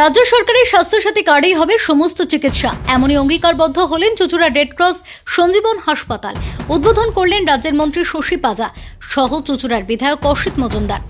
রাজ্য সরকারের স্বাস্থ্যসাথী কার্ডেই হবে সমস্ত চিকিৎসা। এমনই অঙ্গীকারবদ্ধ হলেন চুচুড়া রেড ক্রস সঞ্জীবন হাসপাতাল। উদ্বোধন করলেন রাজ্যের মন্ত্রী শশী পাজা সহ চুচুড়ার বিধায়ক অসিত মজুমদার।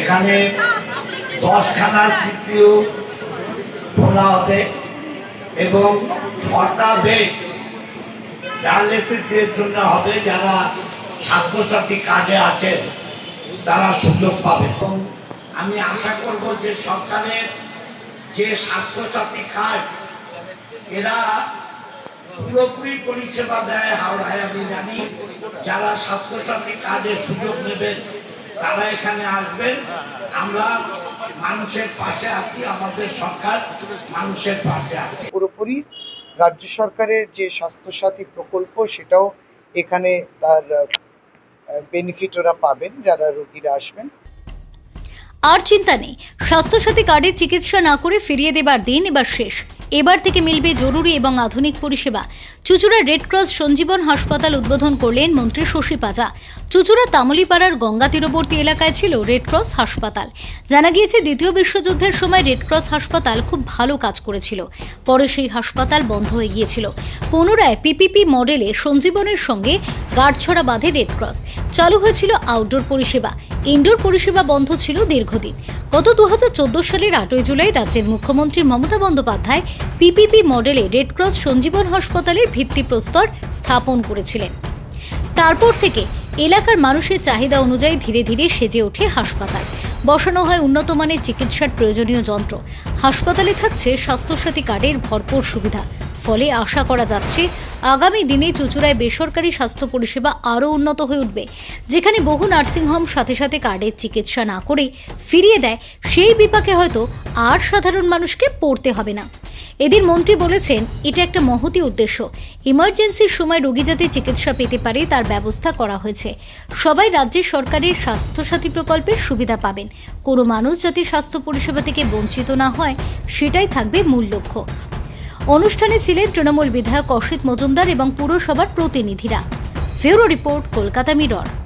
এখানে দশখানা সিসিউ খোলা হবে এবং ছটা বেড ডায়ালিসিসের জন্য হবে যারা স্বাস্থ্যসাথী কার্ডে আছেন, তারা সুযোগ পাবে আমি আশা করব যে সরকারের যে স্বাস্থ্যসাথী কার্ড, এরা পুরোপুরি পরিষেবা দেয় হাওড়ায় আমি জানি। যারা স্বাস্থ্যসাথী কার্ডের সুযোগ নেবেন, তারা এখানে আসবেন। আমরা মানুষের পাশে আছি, আমাদের সরকার মানুষের পাশে আছে। পুরোপুরি রাজ্য সরকারের যে স্বাস্থ্যসাথী প্রকল্প, সেটাও এখানে তার বেনিফিট ওরা পাবেন, যারা রোগীরা আসবেন। আর চিন্তা নেই। স্বাস্থ্যসাথী কার্ডের চিকিৎসা না করে ফিরিয়ে দেবার দিন এবার শেষ। এবার থেকে মিলবে জরুরি এবং আধুনিক পরিষেবা। চুচুড়া রেড ক্রস সঞ্জীবন হাসপাতাল উদ্বোধন করলেন মন্ত্রী শশী পাজা। চুচুড়া তামলিপাড়ার গঙ্গা তীরবর্তী এলাকায় ছিল রেড ক্রস হাসপাতাল। জানা গিয়েছে, দ্বিতীয় বিশ্বযুদ্ধের সময় রেড ক্রস হাসপাতাল খুব ভালো কাজ করেছিল। পরে সেই হাসপাতাল বন্ধ হয়ে গিয়েছিল। পুনরায় পিপিপি মডেলে সঞ্জীবনের সঙ্গে গাঁটছড়া বাঁধে রেড ক্রস চালু হয়েছিল আউটডোর পরিষেবা। ইনডোর পরিষেবা বন্ধ ছিল দীর্ঘদিন। গত দু হাজার চোদ্দ সালের আটই জুলাই রাজ্যের মুখ্যমন্ত্রী মমতা বন্দ্যোপাধ্যায় পিপিপি মডেলে রেড ক্রস সঞ্জীবন হাসপাতালের ভিত্তিপ্রস্তর স্থাপন করেছিলেন। তারপর থেকে এলাকার মানুষের চাহিদা অনুযায়ী ধীরে ধীরে সেজে ওঠে হাসপাতাল। বসানো হয় উন্নত মানের চিকিৎসার প্রয়োজনীয় যন্ত্র। হাসপাতালে থাকছে স্বাস্থ্যসাথী কার্ডের ভরপুর সুবিধা। ফলে আশা করা যাচ্ছে আগামী দিনে চুচুড়ায় বেসরকারি স্বাস্থ্য পরিষেবা আরও উন্নত হয়ে উঠবে, যেখানে বহু নার্সিংহোম সাথে সাথে কার্ডের চিকিৎসা না করে ফিরিয়ে দেয়, সেই বিপাকে হয়তো আর সাধারণ মানুষকে পড়তে হবে না। এদিন মন্ত্রী বলেছেন, এটা একটা মহতি উদ্দেশ্য। ইমার্জেন্সির সময় রোগী যাতে চিকিৎসা পেতে পারে, তার ব্যবস্থা করা হয়েছে। সবাই রাজ্যের সরকারের স্বাস্থ্যসাথী প্রকল্পের সুবিধা পাবেন। কোনো মানুষ যাতে স্বাস্থ্য পরিষেবা থেকে বঞ্চিত না হয়, সেটাই থাকবে মূল লক্ষ্য। অনুষ্ঠানে ছিলেন তৃণমূল বিধায়ক অসিত মজুমদার এবং পুরসভার প্রতিনিধিরা। ফেরো report, Kolkata mirror.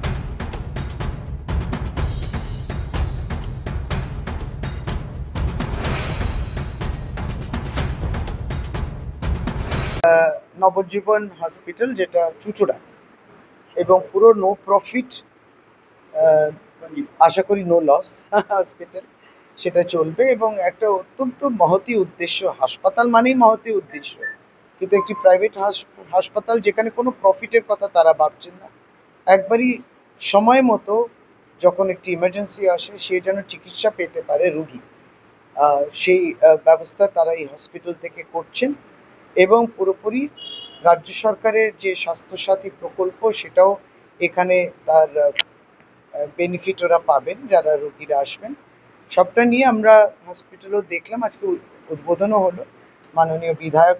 Nabajiban hospital, যেটা চুচুড়া। এবং পুরো নো প্রফিট আশা করি নো লস হসপিটাল সেটা চলবে। এবং একটা অত্যন্ত মহতি উদ্দেশ্য, হাসপাতাল মানেই মহতি উদ্দেশ্য। কিন্তু একটি প্রাইভেট হাসপাতাল যেখানে কোনো প্রফিটের কথা তারা ভাবছেন না। একবারই সময় মতো যখন একটি ইমার্জেন্সি আসে, সে যেন চিকিৎসা পেতে পারে রুগী। সেই ব্যবস্থা তারা এই হসপিটাল থেকে করছেন। এবং পুরোপুরি রাজ্য সরকারের যে স্বাস্থ্যসাথী প্রকল্প, সেটাও এখানে তার বেনিফিট ওরা পাবেন যারা রোগীরা আসবেন। সবটা নিয়ে আমরা হসপিটালও দেখলাম, আজকে উদ্বোধনও হলো। মাননীয় বিধায়ক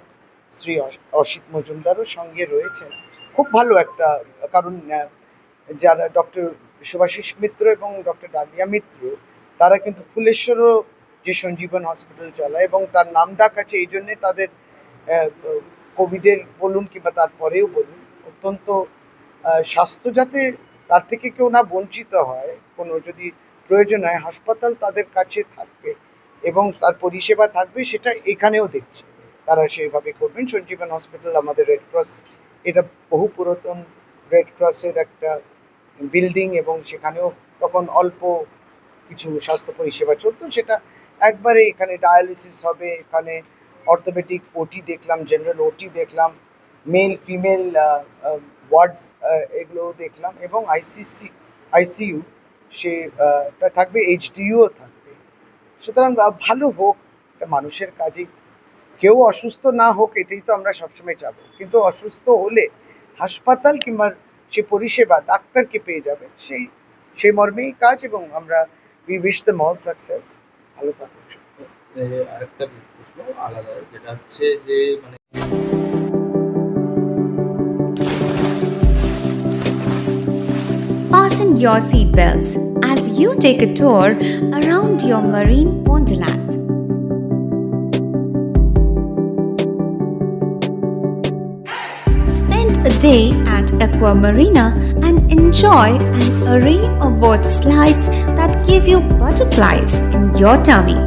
শ্রী অস- অসিত মজুমদারও সঙ্গে রয়েছেন। খুব ভালো একটা, কারণ যারা ডক্টর সুভাষিস মিত্র এবং ডক্টর ডালিয়া মিত্র, তারা কিন্তু ফুলেশ্বরও যে সঞ্জীবন হসপিটাল চালায় এবং তার নাম ডাক আছে, এই জন্যে তাদের কোভিডের বলুন কিংবা তারপরেও বলুন, অত্যন্ত স্বাস্থ্য যাতে তার থেকে কেউ না বঞ্চিত হয়, কোনো যদি প্রয়োজন হয়, হাসপাতাল তাদের কাছে থাকবে এবং তার পরিষেবা থাকবে, সেটা এখানেও দেখছে। তারা সেভাবে করবেন। সঞ্জীবন হসপিটাল, আমাদের রেড ক্রস এটা বহু পুরাতন রেড ক্রসের একটা বিল্ডিং এবং সেখানেও তখন অল্প কিছু স্বাস্থ্য পরিষেবা চলতো। সেটা একবারে এখানে ডায়ালিসিস হবে, এখানে অর্থোপেডিক ওটি দেখলাম জেনারেল ওটি দেখলাম মেল ফিমেল ওয়ার্ডস এগুলো দেখলাম এবং আইসিসি আইসিইউ সে থাকবে এইচডিইউ থাকবে। সুতরাং ভালো হোক এটা মানুষের কাজেই। কেউ অসুস্থ না হোক এটাই তো আমরা সবসময় চাবো। কিন্তু অসুস্থ হলে হাসপাতাল কিংবা সে পরিষেবা ডাক্তারকে পেয়ে যাবে। সেই সেই মর্মেই কাজ এবং আমরা we wish the mall success ভালো থাকুক এ, আরেকটা প্রশ্ন আলাদা যেটা হচ্ছে যে মানে fasten your seatbelts as you take a tour around your marine wonderland. Spend a day at Aqua Marina and enjoy an array of water slides that give you butterflies in your tummy.